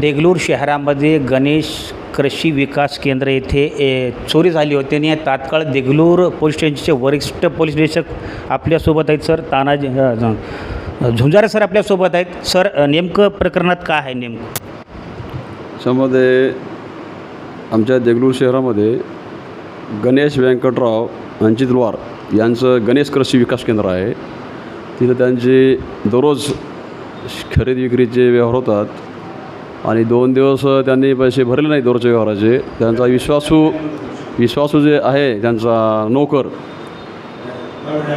देगलूर शहरामध्ये गणेश कृषी विकास केंद्र येथे ए, चोरी झाली होती आणि तात्काळ देगलूर पोलीस स्टेशनचे वरिष्ठ पोलीस निरीक्षक आपल्यासोबत आहेत. सर तानाजी झुंजारे सर आपल्यासोबत आहेत. सर नेमकं प्रकरणात काय आहे नेमकं? त्यामध्ये आमच्या देगलूर शहरामध्ये गणेश व्यंकटराव अंचितवार यांचं गणेश कृषी विकास केंद्र आहे. तिथं त्यांचे दररोज खरेदी विक्रीचे व्यवहार होतात. आणि दोन दिवस त्यांनी पैसे भरले नाही दोरचे व्यवहाराचे. त्यांचा विश्वासू विश्वासू जे आहे त्यांचा नोकर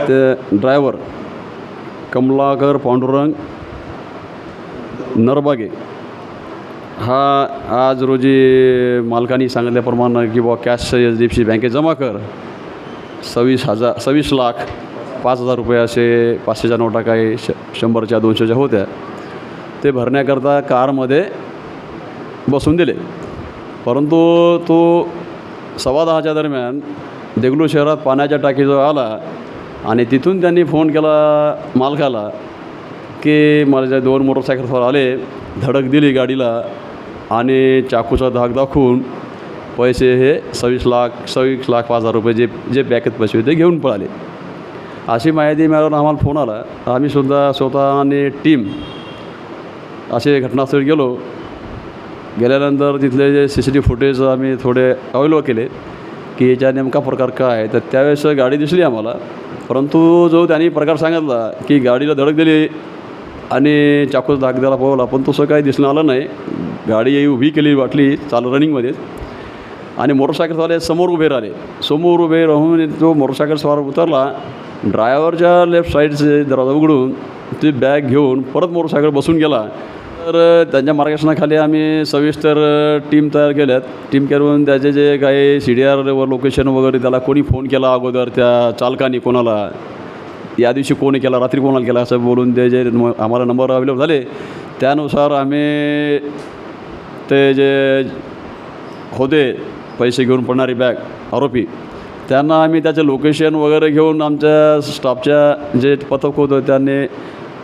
ते ड्रायव्हर कमलाकर पांडुरंग नरबागे. हा आज रोजी मालकाने सांगितल्याप्रमाणे की बुवा cash H D F C बँकेत जमा कर. सव्वीस हजार सव्वीस लाख पाच हजार रुपये असे पाचशेच्या नोटा काही श शंभरच्या दोनशेच्या होत्या. ते भरण्याकरता कारमध्ये बसून दिले. परंतु तो सव्वा दहाच्या दरम्यान देगलूर शहरात पाण्याच्या टाकीजवळ आला आणि तिथून त्यांनी फोन केला मालकाला की माझ्या दोन मोटरसायकलवर आले धडक दिली गाडीला आणि चाकूचा धाक दाखवून पैसे हे सव्वीस लाख सव्वीस लाख पाच हजार रुपये जे जे बॅकेत पैसे होते घेऊन पळाले. अशी माहिती मिळाल्यावर आम्हाला फोन आला. आम्हीसुद्धा स्वतः आणि टीम असे घटनास्थळी गेलो. गेल्यानंतर तिथले जे सी सी टी फुटेज आम्ही थोडे अवैलव केले की याच्या नेमका प्रकार काय आहे. तर त्यावेळेस गाडी दिसली आम्हाला परंतु जो त्यांनी प्रकार सांगितला की गाडीला धडक दिली आणि चाकूचा धाक द्यायला पळवला पण तसं काही दिसणं आलं नाही. गाडी उभी केली वाटली चालू रनिंगमध्येच आणि मोटरसायकलवाले समोर उभे राहिले. समोर उभे राहून तो मोटरसायकल स्वार उतरला. ड्रायव्हरच्या लेफ्ट साईडचे दरवाजा उघडून ती बॅग घेऊन परत मोटरसायकल बसून गेला. तर त्यांच्या मार्गदर्शनाखाली आम्ही सविस्तर टीम तयार केल्यात. टीम करून त्याचे जे काही सी डी आरवर लोकेशन वगैरे त्याला कोणी फोन केला अगोदर त्या चालकाने कोणाला या दिवशी कोणी केला रात्री कोणाला केला असं बोलून ते जे म- आम्हाला नंबर अवेलेबल झाले त्यानुसार आम्ही ते जे होते पैसे घेऊन पडणारी बॅग आरोपी त्यांना आम्ही त्याचं लोकेशन वगैरे घेऊन आमच्या स्टाफच्या जे पथक होतं त्यांनी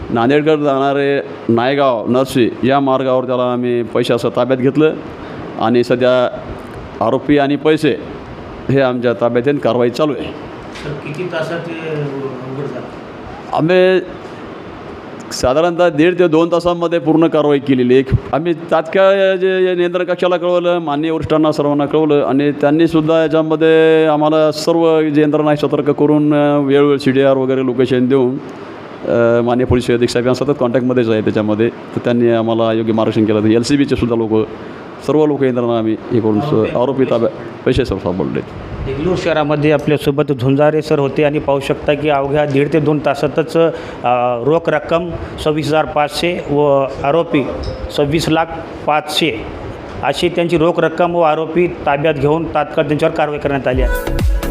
नांदेडकडे जाणारे नायगाव नर्सी या मार्गावर त्याला आम्ही पैशाचं ताब्यात घेतलं आणि सध्या आरोपी आणि पैसे हे आमच्या ताब्यात येऊन कारवाई चालू आहे. किती तासात आम्ही साधारणतः दीड ते दोन तासांमध्ये पूर्ण कारवाई केलेली एक आम्ही तात्काळ जे नियंत्रण कक्षाला कळवलं मान्य वरिष्ठांना सर्वांना कळवलं आणि त्यांनीसुद्धा याच्यामध्ये आम्हाला सर्व जे यंत्रणा सतर्क करून वेळोवेळ सी डी आर वगैरे लोकेशन देऊन मान्य पोलीस अधीक्षक साहेबांना सतत कॉन्टॅक्टमध्येच आहे त्याच्यामध्ये. तर त्यांनी आम्हाला योग्य मार्गदर्शन केलं. तर एल सी बीचे सुद्धा लोक सर्व लोक यंत्रणा आम्ही हे करून आरोपी ताब्या पैसे सर्व सापडले देगलूर शहरामध्ये आपल्यासोबत झुंजारे सर होते आणि पाहू शकता की अवघ्या दीड ते दोन तासातच रोख रक्कम सव्वीस हजार पाचशे व आरोपी सव्वीस लाख पाचशे अशी त्यांची रोख रक्कम व आरोपी ताब्यात घेऊन तात्काळ त्यांच्यावर कारवाई करण्यात आली आहे.